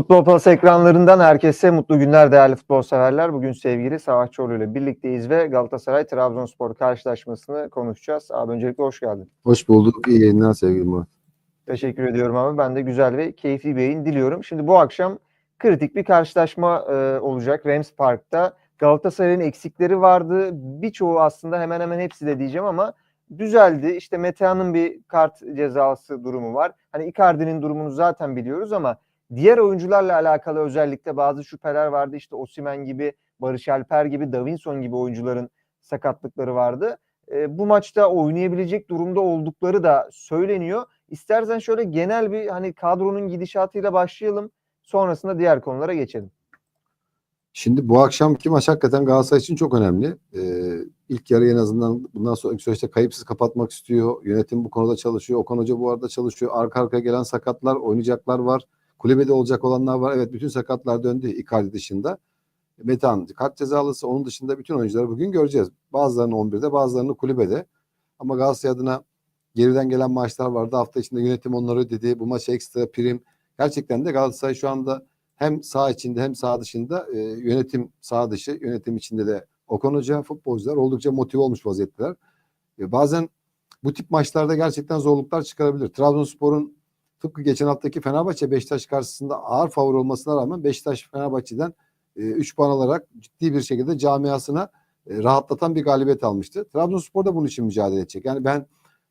Futbol Plus ekranlarından herkese mutlu günler değerli futbol severler. Bugün sevgili Savaşçıoğlu ile birlikteyiz ve Galatasaray Trabzonspor karşılaşmasını konuşacağız. Abi öncelikle hoş geldin. Hoş bulduk. İyi yayınlar sevgili Murat. Teşekkür ediyorum abi. Ben de güzel ve keyifli bir yayın diliyorum. Şimdi bu akşam kritik bir karşılaşma e, olacak Rams Park'ta. Galatasaray'ın eksikleri vardı. Birçoğu aslında hemen hemen hepsi de diyeceğim ama düzeldi. İşte Metehan'ın bir kart cezası durumu var. Hani Icardi'nin durumunu zaten biliyoruz ama diğer oyuncularla alakalı özellikle bazı şüpheler vardı. İşte Osimen gibi, Barış Alper gibi, Davinson gibi oyuncuların sakatlıkları vardı. E, bu maçta oynayabilecek durumda oldukları da söyleniyor. İstersen şöyle genel bir hani kadronun gidişatıyla başlayalım. Sonrasında diğer konulara geçelim. Şimdi bu akşamki maç hakikaten Galatasaray için çok önemli. Ee, ilk yarı en azından bundan sonraki süreçte kayıpsız kapatmak istiyor. Yönetim bu konuda çalışıyor. Okan Hoca bu arada çalışıyor. Arka arkaya gelen sakatlar, oynayacaklar var. Kulübede olacak olanlar var. Evet bütün sakatlar döndü Icardi dışında. Metan kart cezalısı onun dışında bütün oyuncuları bugün göreceğiz. Bazılarını 11'de bazılarını kulübede. Ama Galatasaray adına geriden gelen maçlar vardı. Hafta içinde yönetim onları ödedi. Bu maç ekstra prim. Gerçekten de Galatasaray şu anda hem sağ içinde hem sağ dışında e, yönetim sağ dışı, yönetim içinde de Okan Hoca, futbolcular oldukça motive olmuş vaziyetteler. E, bazen bu tip maçlarda gerçekten zorluklar çıkarabilir. Trabzonspor'un tıpkı geçen haftaki Fenerbahçe Beşiktaş karşısında ağır favori olmasına rağmen Beşiktaş Fenerbahçe'den 3 puan alarak ciddi bir şekilde camiasına e, rahatlatan bir galibiyet almıştı. Trabzonspor da bunun için mücadele edecek. Yani ben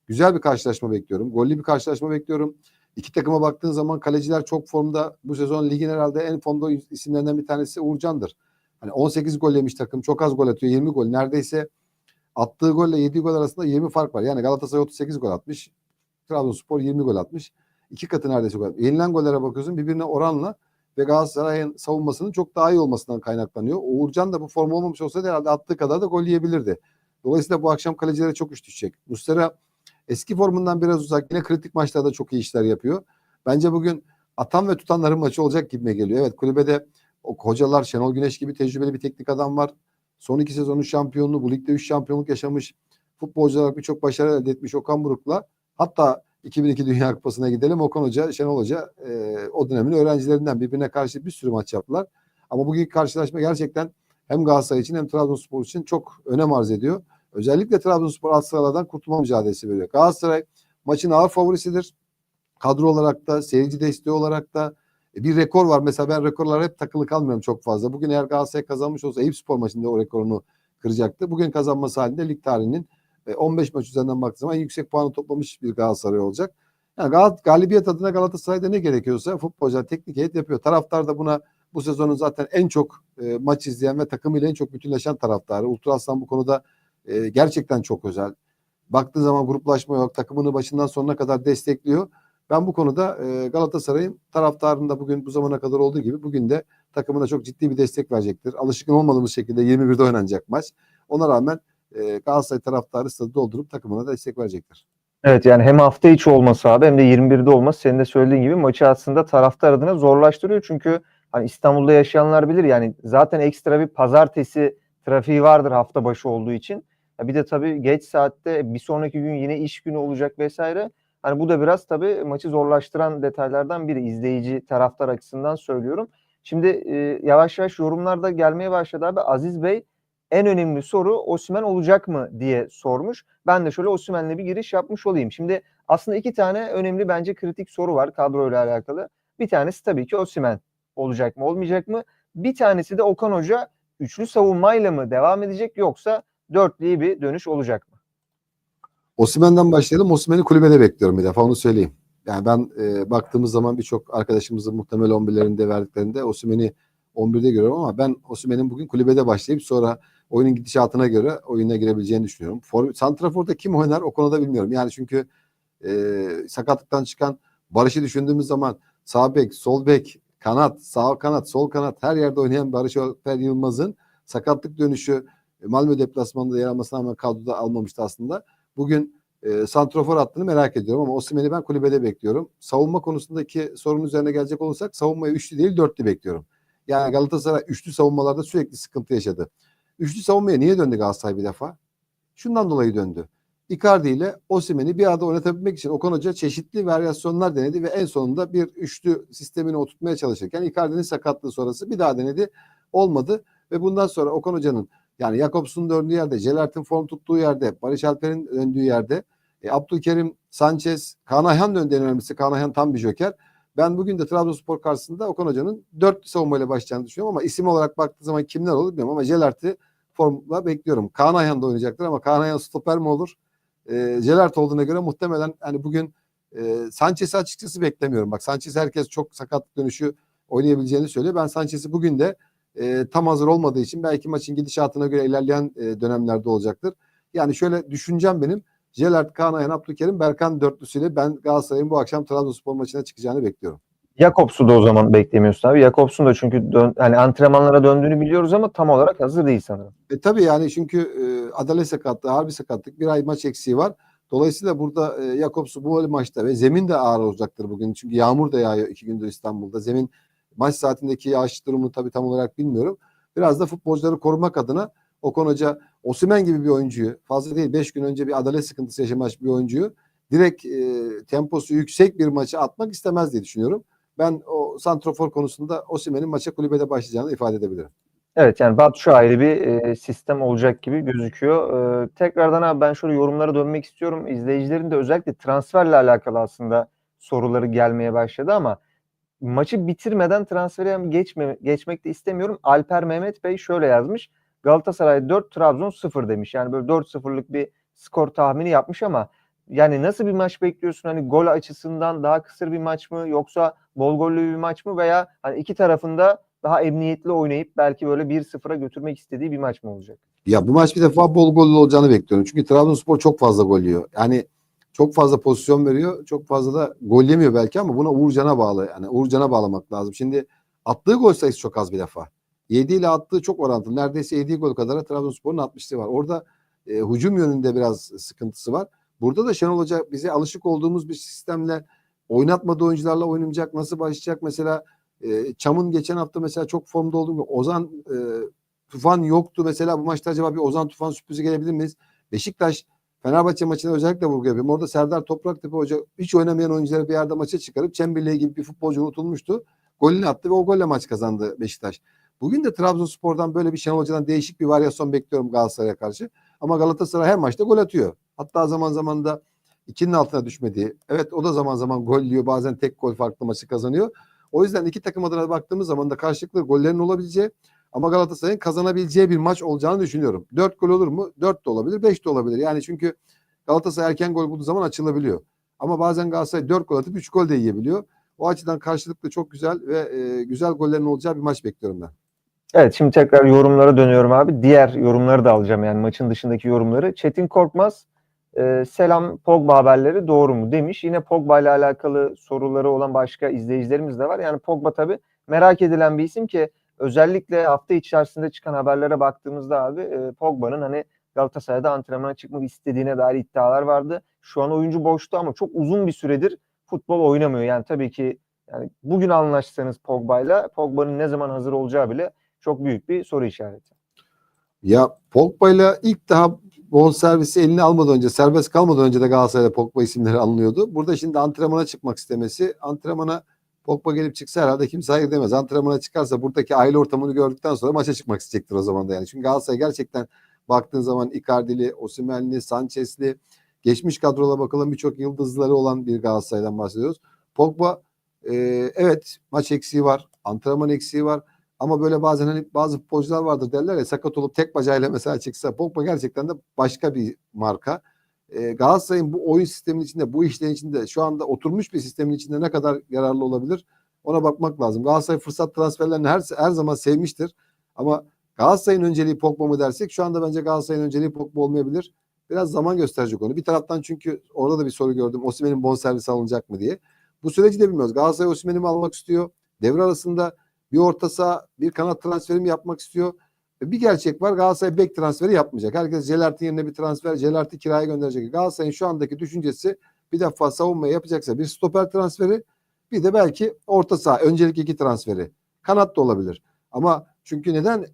güzel bir karşılaşma bekliyorum. Gollü bir karşılaşma bekliyorum. İki takıma baktığın zaman kaleciler çok formda. Bu sezon ligin herhalde en formda isimlerinden bir tanesi Uğurcan'dır. Hani 18 gol yemiş takım. Çok az gol atıyor. 20 gol. Neredeyse attığı golle yediği gol arasında 20 fark var. Yani Galatasaray 38 gol atmış. Trabzonspor 20 gol atmış. İki katı neredeyse gol. Yenilen gollere bakıyorsun birbirine oranla ve Galatasaray'ın savunmasının çok daha iyi olmasından kaynaklanıyor. Uğurcan da bu form olmamış olsaydı herhalde attığı kadar da gol yiyebilirdi. Dolayısıyla bu akşam kalecilere çok iş düşecek. Muslera eski formundan biraz uzak. Yine kritik maçlarda çok iyi işler yapıyor. Bence bugün atan ve tutanların maçı olacak gibime geliyor. Evet kulübede o hocalar Şenol Güneş gibi tecrübeli bir teknik adam var. Son iki sezonun şampiyonluğu, bu ligde üç şampiyonluk yaşamış futbolcular birçok başarı elde etmiş Okan Buruk'la. Hatta 2002 Dünya Kupası'na gidelim. Okan Hoca, Şenol Hoca e, o dönemin öğrencilerinden birbirine karşı bir sürü maç yaptılar. Ama bugünkü karşılaşma gerçekten hem Galatasaray için hem Trabzonspor için çok önem arz ediyor. Özellikle Trabzonspor alt sıralardan kurtulma mücadelesi veriyor. Galatasaray maçın ağır favorisidir. Kadro olarak da, seyirci desteği olarak da e, bir rekor var. Mesela ben rekorlara hep takılı kalmıyorum çok fazla. Bugün eğer Galatasaray kazanmış olsa Eyüp Spor maçında o rekorunu kıracaktı. Bugün kazanması halinde lig tarihinin 15 maç üzerinden baktığı zaman yüksek puanı toplamış bir Galatasaray olacak. Yani gal galibiyet adına Galatasaray'da ne gerekiyorsa futbolcular teknik heyet yapıyor. Taraftar da buna bu sezonun zaten en çok e, maç izleyen ve takımıyla en çok bütünleşen taraftarı. Ultra Aslan bu konuda e, gerçekten çok özel. Baktığı zaman gruplaşma yok. Takımını başından sonuna kadar destekliyor. Ben bu konuda e, Galatasaray'ın taraftarında bugün bu zamana kadar olduğu gibi bugün de takımına çok ciddi bir destek verecektir. Alışkın olmadığımız şekilde 21'de oynanacak maç. Ona rağmen e, Galatasaray taraftarı stadı doldurup takımına da destek verecektir. Evet yani hem hafta içi olması abi hem de 21'de olması senin de söylediğin gibi maçı aslında taraftar adına zorlaştırıyor. Çünkü hani İstanbul'da yaşayanlar bilir yani zaten ekstra bir pazartesi trafiği vardır hafta başı olduğu için. Ya bir de tabii geç saatte bir sonraki gün yine iş günü olacak vesaire. Hani bu da biraz tabii maçı zorlaştıran detaylardan biri izleyici taraftar açısından söylüyorum. Şimdi e, yavaş yavaş yorumlarda gelmeye başladı abi. Aziz Bey en önemli soru Osimen olacak mı diye sormuş. Ben de şöyle Osimen'le bir giriş yapmış olayım. Şimdi aslında iki tane önemli bence kritik soru var kadroyla alakalı. Bir tanesi tabii ki Osimen olacak mı olmayacak mı? Bir tanesi de Okan Hoca üçlü savunmayla mı devam edecek yoksa dörtlüye bir dönüş olacak mı? Osimen'den başlayalım. Osimen'i kulübede bekliyorum bir defa onu söyleyeyim. Yani ben e, baktığımız zaman birçok arkadaşımızın muhtemel 11'lerinde verdiklerinde Osimen'i 11'de görüyorum ama ben Osimen'in bugün kulübede başlayıp sonra oyunun gidişatına göre oyuna girebileceğini düşünüyorum. For, Santrafor'da kim oynar o konuda bilmiyorum. Yani çünkü e, sakatlıktan çıkan Barış'ı düşündüğümüz zaman sağ bek, sol bek, kanat, sağ kanat, sol kanat her yerde oynayan Barış Alper Yılmaz'ın sakatlık dönüşü e, Malmö deplasmanında yer almasına rağmen kadroda almamıştı aslında. Bugün e, santrofor hattını merak ediyorum ama Osimhen'i ben kulübede bekliyorum. Savunma konusundaki sorun üzerine gelecek olursak savunmayı üçlü değil dörtlü bekliyorum. Yani Galatasaray üçlü savunmalarda sürekli sıkıntı yaşadı. Üçlü savunmaya niye döndü Galatasaray bir defa? Şundan dolayı döndü. Icardi ile Osimhen'i bir arada oynatabilmek için Okan Hoca çeşitli varyasyonlar denedi ve en sonunda bir üçlü sistemini oturtmaya çalışırken Icardi'nin sakatlığı sonrası bir daha denedi. Olmadı ve bundan sonra Okan Hoca'nın yani Jakobs'un döndüğü yerde, Celert'in form tuttuğu yerde, Barış Alper'in döndüğü yerde, e, Abdülkerim, Sanchez, Kaan Ayhan döndü en önemlisi. Kaan tam bir joker. Ben bugün de Trabzonspor karşısında Okan Hoca'nın dört savunmayla başlayacağını düşünüyorum ama isim olarak baktığı zaman kimler olur bilmiyorum ama Celert'i formla bekliyorum. Kaan Ayhan da oynayacaktır ama Kaan Ayhan stoper mi olur? E, Celert olduğuna göre muhtemelen hani bugün e, Sanchez'i açıkçası beklemiyorum. Bak Sanchez herkes çok sakat dönüşü oynayabileceğini söylüyor. Ben Sanchez'i bugün de e, tam hazır olmadığı için belki maçın gidişatına göre ilerleyen e, dönemlerde olacaktır. Yani şöyle düşüncem benim. Jelert, Kaan Ayhan, Abdülkerim, Berkan dörtlüsüyle ben Galatasaray'ın bu akşam Trabzonspor maçına çıkacağını bekliyorum. Jakobs'u da o zaman beklemiyorsun abi. Jakobs'un da çünkü dön, hani antrenmanlara döndüğünü biliyoruz ama tam olarak hazır değil sanırım. E tabii yani çünkü e, adalet sakatlığı, harbi sakatlık, bir ay maç eksiği var. Dolayısıyla burada e, Jakobs'u bu maçta ve zemin de ağır olacaktır bugün. Çünkü yağmur da yağıyor iki gündür İstanbul'da. Zemin maç saatindeki yağış durumunu tabii tam olarak bilmiyorum. Biraz da futbolcuları korumak adına Okan Hoca Osimhen gibi bir oyuncuyu fazla değil 5 gün önce bir adalet sıkıntısı yaşamış bir oyuncuyu direkt e, temposu yüksek bir maçı atmak istemez diye düşünüyorum. Ben o santrofor konusunda Osimhen'in maça kulübede başlayacağını ifade edebilirim. Evet yani Batu ayrı bir e, sistem olacak gibi gözüküyor. E, tekrardan abi ben şöyle yorumlara dönmek istiyorum. İzleyicilerin de özellikle transferle alakalı aslında soruları gelmeye başladı ama maçı bitirmeden transferi hem geçme, geçmek de istemiyorum. Alper Mehmet Bey şöyle yazmış. Galatasaray 4, Trabzon 0 demiş. Yani böyle 4-0'lık bir skor tahmini yapmış ama yani nasıl bir maç bekliyorsun? Hani gol açısından daha kısır bir maç mı yoksa bol gollü bir maç mı veya hani iki tarafında daha emniyetli oynayıp belki böyle 1-0'a götürmek istediği bir maç mı olacak? Ya bu maç bir defa bol gollü olacağını bekliyorum. Çünkü Trabzonspor çok fazla gol yiyor. Yani çok fazla pozisyon veriyor. Çok fazla da gol yemiyor belki ama buna Uğurcan'a bağlı. Yani Uğurcan'a bağlamak lazım. Şimdi attığı gol sayısı çok az bir defa. 7 ile attığı çok orantılı. Neredeyse 7 gol kadar Trabzonspor'un atmışlığı var. Orada e, hücum yönünde biraz sıkıntısı var. Burada da Şenol Hoca bize alışık olduğumuz bir sistemle oynatmadığı oyuncularla oynayacak. Nasıl başlayacak? Mesela e, Çam'ın geçen hafta mesela çok formda olduğu Ozan e, Tufan yoktu. Mesela bu maçta acaba bir Ozan Tufan sürprizi gelebilir miyiz? Beşiktaş Fenerbahçe maçına özellikle vurgu yapıyorum. Orada Serdar Topraktepe Hoca hiç oynamayan oyuncuları bir yerde maça çıkarıp Çemberliği gibi bir futbolcu unutulmuştu. Golünü attı ve o golle maç kazandı Beşiktaş. Bugün de Trabzonspor'dan böyle bir Şenol Hoca'dan değişik bir varyasyon bekliyorum Galatasaray'a karşı. Ama Galatasaray her maçta gol atıyor. Hatta zaman zaman da ikinin altına düşmediği. Evet o da zaman zaman gol yiyor. Bazen tek gol farklı maçı kazanıyor. O yüzden iki takım adına baktığımız zaman da karşılıklı gollerin olabileceği ama Galatasaray'ın kazanabileceği bir maç olacağını düşünüyorum. 4 gol olur mu? 4 de olabilir, 5 de olabilir. Yani çünkü Galatasaray erken gol bulduğu zaman açılabiliyor. Ama bazen Galatasaray 4 gol atıp 3 gol de yiyebiliyor. O açıdan karşılıklı çok güzel ve e, güzel gollerin olacağı bir maç bekliyorum ben. Evet şimdi tekrar yorumlara dönüyorum abi. Diğer yorumları da alacağım yani maçın dışındaki yorumları. Çetin Korkmaz e, selam Pogba haberleri doğru mu demiş. Yine Pogba ile alakalı soruları olan başka izleyicilerimiz de var. Yani Pogba tabii merak edilen bir isim ki özellikle hafta içerisinde çıkan haberlere baktığımızda abi e, Pogba'nın hani Galatasaray'da antrenmana çıkmak istediğine dair iddialar vardı. Şu an oyuncu boştu ama çok uzun bir süredir futbol oynamıyor. Yani tabii ki yani bugün anlaşsanız Pogba'yla Pogba'nın ne zaman hazır olacağı bile çok büyük bir soru işareti. Ya Pogba'yla ilk daha bonservisi eline almadan önce, serbest kalmadan önce de Galatasaray'da Pogba isimleri alınıyordu. Burada şimdi antrenmana çıkmak istemesi, antrenmana Pogba gelip çıksa herhalde kimse hayır demez. Antrenmana çıkarsa buradaki aile ortamını gördükten sonra maça çıkmak isteyecektir o zaman da yani. Çünkü Galatasaray gerçekten baktığın zaman Icardi'li, Osimhen'li, Sanchez'li, geçmiş kadrola bakalım birçok yıldızları olan bir Galatasaray'dan bahsediyoruz. Pogba e, evet maç eksiği var, antrenman eksiği var. Ama böyle bazen hani bazı futbolcular vardır derler ya sakat olup tek bacağıyla mesela çıksa Pogba gerçekten de başka bir marka. E, Galatasaray'ın bu oyun sistemin içinde, bu işlerin içinde şu anda oturmuş bir sistemin içinde ne kadar yararlı olabilir ona bakmak lazım. Galatasaray fırsat transferlerini her, her zaman sevmiştir. Ama Galatasaray'ın önceliği Pogba mı dersek şu anda bence Galatasaray'ın önceliği Pogba olmayabilir. Biraz zaman gösterecek onu. Bir taraftan çünkü orada da bir soru gördüm. Osimhen'in bonservisi alınacak mı diye. Bu süreci de bilmiyoruz. Galatasaray Osimhen'i mi almak istiyor? Devre arasında bir orta saha, bir kanat transferi mi yapmak istiyor? Ve bir gerçek var. Galatasaray bek transferi yapmayacak. Herkes Celert'in yerine bir transfer, Celert'i kiraya gönderecek. Galatasaray'ın şu andaki düşüncesi bir defa savunmayı yapacaksa bir stoper transferi, bir de belki orta saha, öncelik iki transferi. Kanat da olabilir. Ama çünkü neden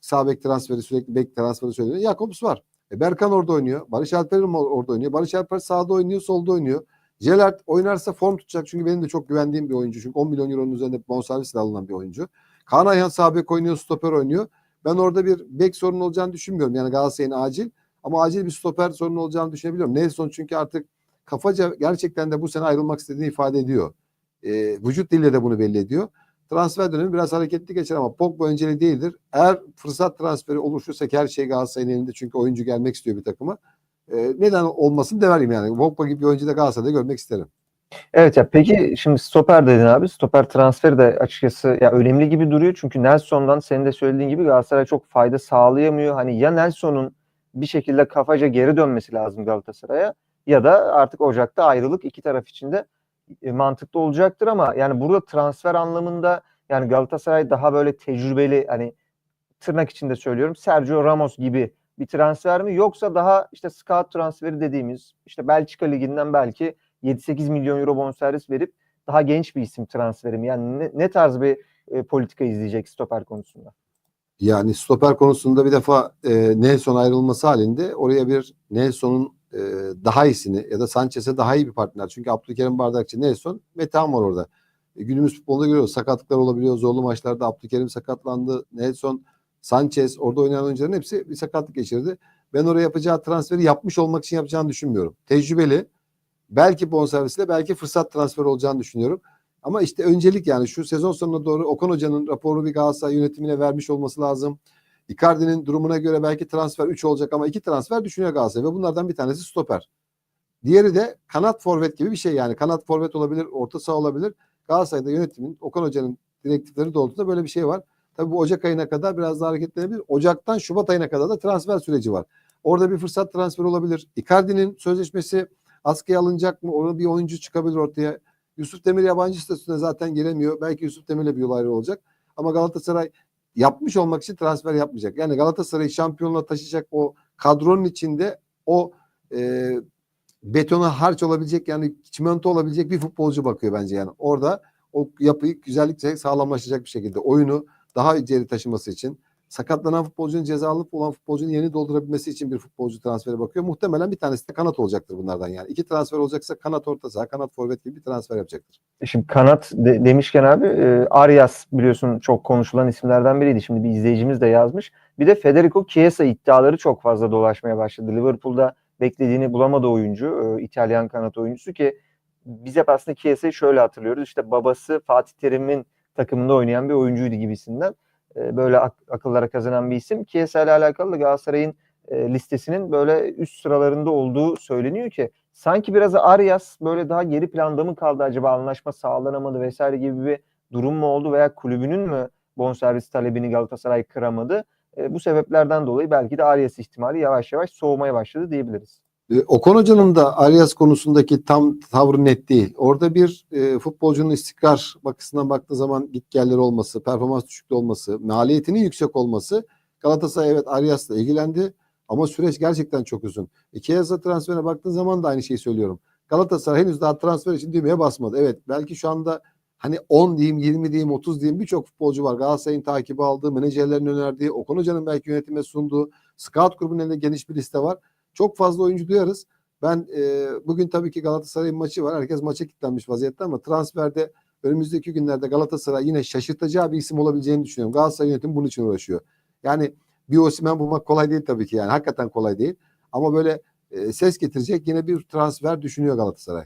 sağ bek transferi sürekli bek transferi söyleniyor? Jakobs var. E Berkan orada oynuyor. Barış Alper or- orada oynuyor. Barış Alper sağda oynuyor, solda oynuyor. Jelert oynarsa form tutacak. Çünkü benim de çok güvendiğim bir oyuncu. Çünkü 10 milyon euronun üzerinde bonservisle alınan bir oyuncu. Kaan Ayhan sağ oynuyor, stoper oynuyor. Ben orada bir bek sorunu olacağını düşünmüyorum. Yani Galatasaray'ın acil. Ama acil bir stoper sorunu olacağını düşünebiliyorum. Nelson çünkü artık kafaca gerçekten de bu sene ayrılmak istediğini ifade ediyor. E, vücut diliyle de bunu belli ediyor. Transfer dönemi biraz hareketli geçer ama Pogba önceliği değildir. Eğer fırsat transferi oluşursa her şey Galatasaray'ın elinde çünkü oyuncu gelmek istiyor bir takıma. E, neden olmasın demerim yani. Pogba gibi bir oyuncu da Galatasaray'da görmek isterim. Evet ya peki şimdi stoper dedin abi. Stoper transferi de açıkçası ya önemli gibi duruyor. Çünkü Nelson'dan senin de söylediğin gibi Galatasaray çok fayda sağlayamıyor. Hani ya Nelson'un bir şekilde kafaca geri dönmesi lazım Galatasaray'a ya da artık Ocak'ta ayrılık iki taraf için de e, mantıklı olacaktır ama yani burada transfer anlamında yani Galatasaray daha böyle tecrübeli hani tırnak içinde söylüyorum Sergio Ramos gibi bir transfer mi yoksa daha işte scout transferi dediğimiz işte Belçika liginden belki 7-8 milyon euro bonservis verip daha genç bir isim transferi mi? Yani ne, ne tarz bir e, politika izleyecek stoper konusunda? Yani stoper konusunda bir defa e, Nelson ayrılması halinde oraya bir Nelson'un e, daha iyisini ya da Sanchez'e daha iyi bir partner. Çünkü Abdülkerim Bardakçı, Nelson ve Tam var orada. E, günümüz futbolunda görüyoruz. Sakatlıklar olabiliyor. Zorlu maçlarda Abdülkerim sakatlandı. Nelson, Sanchez orada oynayan oyuncuların hepsi bir sakatlık geçirdi. Ben oraya yapacağı transferi yapmış olmak için yapacağını düşünmüyorum. Tecrübeli. Belki bonservisle belki fırsat transferi olacağını düşünüyorum. Ama işte öncelik yani şu sezon sonuna doğru Okan Hoca'nın raporu bir Galatasaray yönetimine vermiş olması lazım. Icardi'nin durumuna göre belki transfer 3 olacak ama 2 transfer düşünüyor Galatasaray ve bunlardan bir tanesi stoper. Diğeri de kanat forvet gibi bir şey yani kanat forvet olabilir, orta saha olabilir. Galatasaray'da yönetimin Okan Hoca'nın direktifleri doğrultusunda böyle bir şey var. Tabii bu Ocak ayına kadar biraz daha hareketlenebilir. Ocaktan Şubat ayına kadar da transfer süreci var. Orada bir fırsat transferi olabilir. Icardi'nin sözleşmesi askıya alınacak mı? Orada bir oyuncu çıkabilir ortaya. Yusuf Demir yabancı statüsüne zaten giremiyor. Belki Yusuf Demir'le bir yol ayrı olacak. Ama Galatasaray yapmış olmak için transfer yapmayacak. Yani Galatasaray'ı şampiyonluğa taşıyacak o kadronun içinde o e, betona harç olabilecek yani çimento olabilecek bir futbolcu bakıyor bence yani. Orada o yapıyı güzellikle sağlamlaşacak bir şekilde oyunu daha ileri taşıması için sakatlanan futbolcunun cezalı olan futbolcunun yerini doldurabilmesi için bir futbolcu transferi bakıyor. Muhtemelen bir tanesi de kanat olacaktır bunlardan yani. İki transfer olacaksa kanat orta saha, kanat forvet gibi bir transfer yapacaktır. Şimdi kanat de- demişken abi e, Arias biliyorsun çok konuşulan isimlerden biriydi. Şimdi bir izleyicimiz de yazmış. Bir de Federico Chiesa iddiaları çok fazla dolaşmaya başladı. Liverpool'da beklediğini bulamadı oyuncu. e, İtalyan kanat oyuncusu ki biz hep aslında Chiesa'yı şöyle hatırlıyoruz. İşte babası Fatih Terim'in takımında oynayan bir oyuncuydu gibisinden. E, böyle ak- akıllara kazanan bir isim. Chiesa ile alakalı da Galatasaray'ın e, listesinin böyle üst sıralarında olduğu söyleniyor ki sanki biraz Arias böyle daha geri planda mı kaldı acaba anlaşma sağlanamadı vesaire gibi bir durum mu oldu veya kulübünün mü bonservis talebini Galatasaray kıramadı? E, bu sebeplerden dolayı belki de Arias ihtimali yavaş yavaş soğumaya başladı diyebiliriz. E, Okan Hoca'nın da Arias konusundaki tam tavrı net değil. Orada bir e, futbolcunun istikrar bakısından baktığı zaman git gelleri olması, performans düşüklüğü olması, maliyetinin yüksek olması Galatasaray evet Arias'la ilgilendi ama süreç gerçekten çok uzun. E, Chiesa transferine baktığın zaman da aynı şeyi söylüyorum. Galatasaray henüz daha transfer için düğmeye basmadı. Evet belki şu anda hani 10 diyeyim, 20 diyeyim, 30 diyeyim birçok futbolcu var. Galatasaray'ın takibi aldığı, menajerlerin önerdiği, Okan Hoca'nın belki yönetime sunduğu, scout grubunun elinde geniş bir liste var. Çok fazla oyuncu duyarız. Ben e, bugün tabii ki Galatasaray'ın maçı var. Herkes maça kilitlenmiş vaziyette ama transferde önümüzdeki günlerde Galatasaray yine şaşırtacağı bir isim olabileceğini düşünüyorum. Galatasaray yönetimi bunun için uğraşıyor. Yani bir Osimhen bulmak kolay değil tabii ki yani. Hakikaten kolay değil. Ama böyle e, ses getirecek yine bir transfer düşünüyor Galatasaray.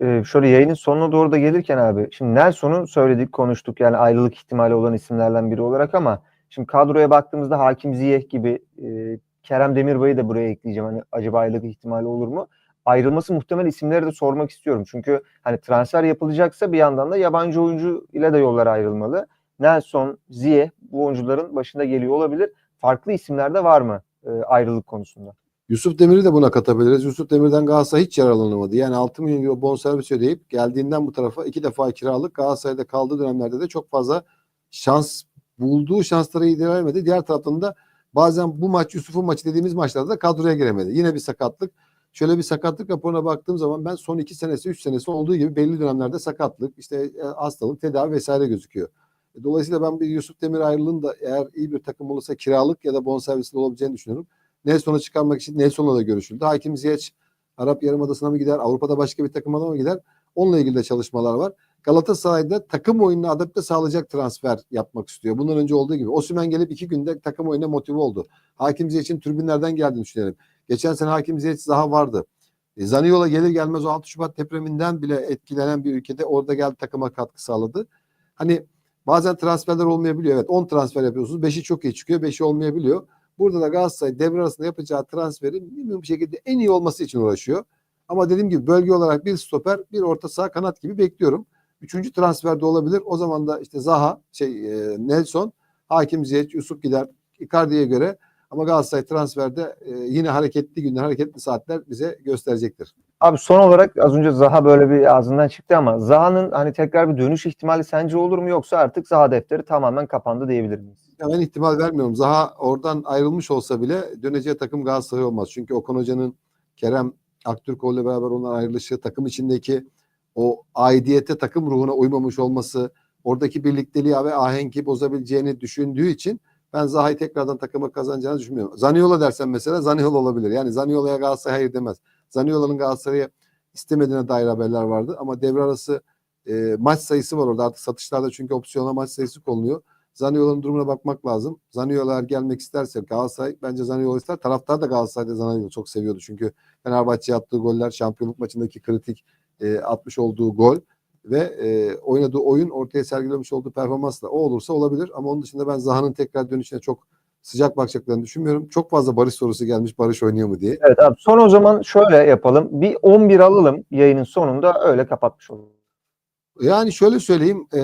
Ee, şöyle yayının sonuna doğru da gelirken abi şimdi Nelson'u söyledik konuştuk yani ayrılık ihtimali olan isimlerden biri olarak ama şimdi kadroya baktığımızda Hakim Ziyech gibi e, Kerem Demirbay'ı da buraya ekleyeceğim hani acaba ayrılık ihtimali olur mu? Ayrılması muhtemel isimleri de sormak istiyorum çünkü hani transfer yapılacaksa bir yandan da yabancı oyuncu ile de yollar ayrılmalı. Nelson, Ziyech bu oyuncuların başında geliyor olabilir. Farklı isimler de var mı e, ayrılık konusunda? Yusuf Demir'i de buna katabiliriz. Yusuf Demir'den Galatasaray hiç yararlanamadı. Yani 6 milyon euro bonservis ödeyip geldiğinden bu tarafa iki defa kiralık Galatasaray'da kaldığı dönemlerde de çok fazla şans bulduğu şansları iyi vermedi. Diğer taraftan da bazen bu maç Yusuf'un maçı dediğimiz maçlarda da kadroya giremedi. Yine bir sakatlık. Şöyle bir sakatlık raporuna baktığım zaman ben son iki senesi, üç senesi olduğu gibi belli dönemlerde sakatlık, işte e, hastalık, tedavi vesaire gözüküyor. E, Dolayısıyla ben bir Yusuf Demir ayrılığın da eğer iyi bir takım olursa kiralık ya da bonservisli olabileceğini düşünüyorum. Nelson'u çıkarmak için Nelson'la da görüşüldü. Hakim Ziyech Arap Yarımadası'na mı gider? Avrupa'da başka bir takıma da mı gider? Onunla ilgili de çalışmalar var. Galatasaray'da takım oyununa adapte sağlayacak transfer yapmak istiyor. Bundan önce olduğu gibi. Osimhen gelip iki günde takım oyununa motive oldu. Hakim Ziyech'in tribünlerden geldiğini düşünelim. Geçen sene Hakim Ziyech daha vardı. E, Zaniolo gelir gelmez o 6 Şubat depreminden bile etkilenen bir ülkede orada geldi takıma katkı sağladı. Hani bazen transferler olmayabiliyor. Evet 10 transfer yapıyorsunuz. 5'i çok iyi çıkıyor. 5'i olmayabiliyor. Burada da Galatasaray devre arasında yapacağı transferin minimum şekilde en iyi olması için uğraşıyor. Ama dediğim gibi bölge olarak bir stoper, bir orta saha kanat gibi bekliyorum. Üçüncü transfer de olabilir. O zaman da işte Zaha, şey e, Nelson, Hakim Ziyech, Yusuf gider Icardi'ye göre. Ama Galatasaray transferde e, yine hareketli günler, hareketli saatler bize gösterecektir. Abi son olarak az önce Zaha böyle bir ağzından çıktı ama Zaha'nın hani tekrar bir dönüş ihtimali sence olur mu yoksa artık Zaha defteri tamamen kapandı diyebilir miyiz? Ya ben ihtimal vermiyorum. Zaha oradan ayrılmış olsa bile döneceği takım Galatasaray olmaz. Çünkü Okan Hoca'nın Kerem Aktürkoğlu ile beraber ondan ayrılışı, takım içindeki o aidiyete, takım ruhuna uymamış olması, oradaki birlikteliği ve ahenki bozabileceğini düşündüğü için ben Zaha'yı tekrardan takıma kazanacağını düşünmüyorum. Zaniola dersen mesela Zaniola olabilir. Yani Zaniola'ya Galatasaray hayır demez. Zaniola'nın Galatasaray'a istemediğine dair haberler vardı ama devre arası e, maç sayısı var orada. Artık satışlarda çünkü opsiyona maç sayısı konuluyor. Zaniola'nın durumuna bakmak lazım. Zaniola gelmek isterse Galatasaray bence Zaniola ister. Taraftar da Galatasaray'da Zaniola'yı çok seviyordu. Çünkü Fenerbahçe'ye attığı goller, şampiyonluk maçındaki kritik e, atmış olduğu gol ve e, oynadığı oyun ortaya sergilemiş olduğu performansla o olursa olabilir. Ama onun dışında ben Zaha'nın tekrar dönüşüne çok sıcak bakacaklarını düşünmüyorum. Çok fazla Barış sorusu gelmiş Barış oynuyor mu diye. Evet abi son o zaman şöyle yapalım. Bir 11 alalım yayının sonunda öyle kapatmış olalım. Yani şöyle söyleyeyim e,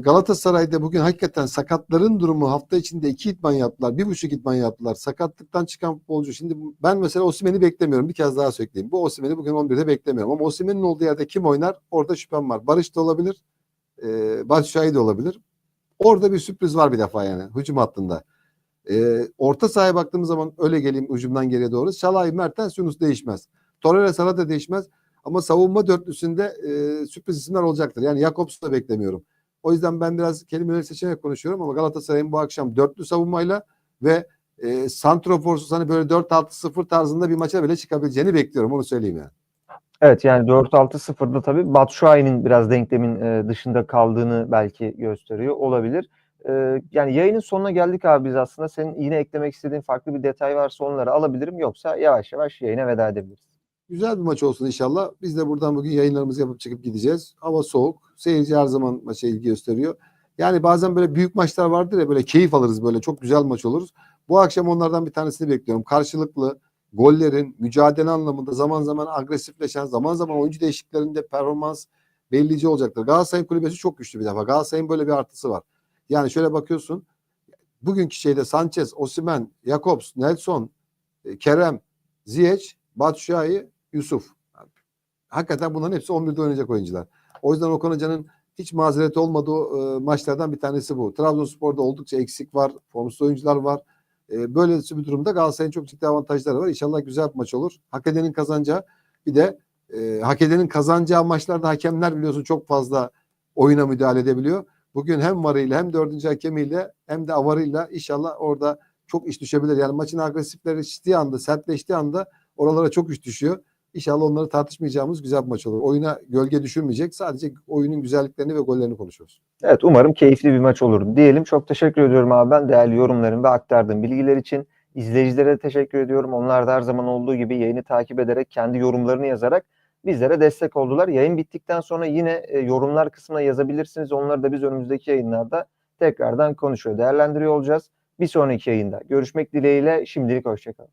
Galatasaray'da bugün hakikaten sakatların durumu hafta içinde iki itman yaptılar. Bir buçuk itman yaptılar. Sakatlıktan çıkan futbolcu. Şimdi ben mesela Osimhen'i beklemiyorum. Bir kez daha söyleyeyim. Bu Osimhen'i bugün 11'de beklemiyorum. Ama Osimhen'in olduğu yerde kim oynar? Orada şüphem var. Barış da olabilir. E, Batshuayi de olabilir. Orada bir sürpriz var bir defa yani hücum hattında. E, orta sahaya baktığımız zaman öyle geleyim hücumdan geriye doğru. Şalay, Mertens, Yunus değişmez. Torreira, Salah da değişmez. Ama savunma dörtlüsünde e, sürpriz isimler olacaktır. Yani Jakobs'u da beklemiyorum. O yüzden ben biraz kelimeleri seçerek konuşuyorum ama Galatasaray'ın bu akşam dörtlü savunmayla ve e, Santroforsuz hani böyle 4-6-0 tarzında bir maça bile çıkabileceğini bekliyorum. Onu söyleyeyim yani. Evet yani 4-6-0'da tabii Batshuayi'nin biraz denklemin e, dışında kaldığını belki gösteriyor olabilir. E, yani yayının sonuna geldik abi biz aslında. Senin yine eklemek istediğin farklı bir detay varsa onları alabilirim. Yoksa yavaş yavaş yayına veda edebiliriz. Güzel bir maç olsun inşallah. Biz de buradan bugün yayınlarımızı yapıp çıkıp gideceğiz. Hava soğuk. Seyirci her zaman maça ilgi gösteriyor. Yani bazen böyle büyük maçlar vardır ya böyle keyif alırız böyle çok güzel maç oluruz. Bu akşam onlardan bir tanesini bekliyorum. Karşılıklı gollerin mücadele anlamında zaman zaman agresifleşen, zaman zaman oyuncu değişikliklerinde performans bellici olacaktır. Galatasaray'ın kulübesi çok güçlü bir defa. Galatasaray'ın böyle bir artısı var. Yani şöyle bakıyorsun. Bugünkü şeyde Sanchez, Osimhen, Jakobs, Nelson, e, Kerem, Ziyech, Batshuayi, Yusuf. Hakikaten bunların hepsi 11'de oynayacak oyuncular. O yüzden Okan Hoca'nın hiç mazereti olmadığı e, maçlardan bir tanesi bu. Trabzonspor'da oldukça eksik var. Formsuz oyuncular var. E, böyle bir durumda Galatasaray'ın çok ciddi avantajları var. İnşallah güzel bir maç olur. Hak edenin kazanacağı bir de e, hak edenin kazanacağı maçlarda hakemler biliyorsun çok fazla oyuna müdahale edebiliyor. Bugün hem varıyla hem dördüncü hakemiyle hem de avarıyla inşallah orada çok iş düşebilir. Yani maçın agresifleştiği anda, sertleştiği anda oralara çok iş düşüyor. İnşallah onları tartışmayacağımız güzel bir maç olur. Oyuna gölge düşürmeyecek. Sadece oyunun güzelliklerini ve gollerini konuşuyoruz. Evet umarım keyifli bir maç olur diyelim. Çok teşekkür ediyorum abi ben değerli yorumların ve aktardığın bilgiler için. İzleyicilere teşekkür ediyorum. Onlar da her zaman olduğu gibi yayını takip ederek kendi yorumlarını yazarak bizlere destek oldular. Yayın bittikten sonra yine e, yorumlar kısmına yazabilirsiniz. Onları da biz önümüzdeki yayınlarda tekrardan konuşuyor, değerlendiriyor olacağız. Bir sonraki yayında görüşmek dileğiyle şimdilik hoşçakalın.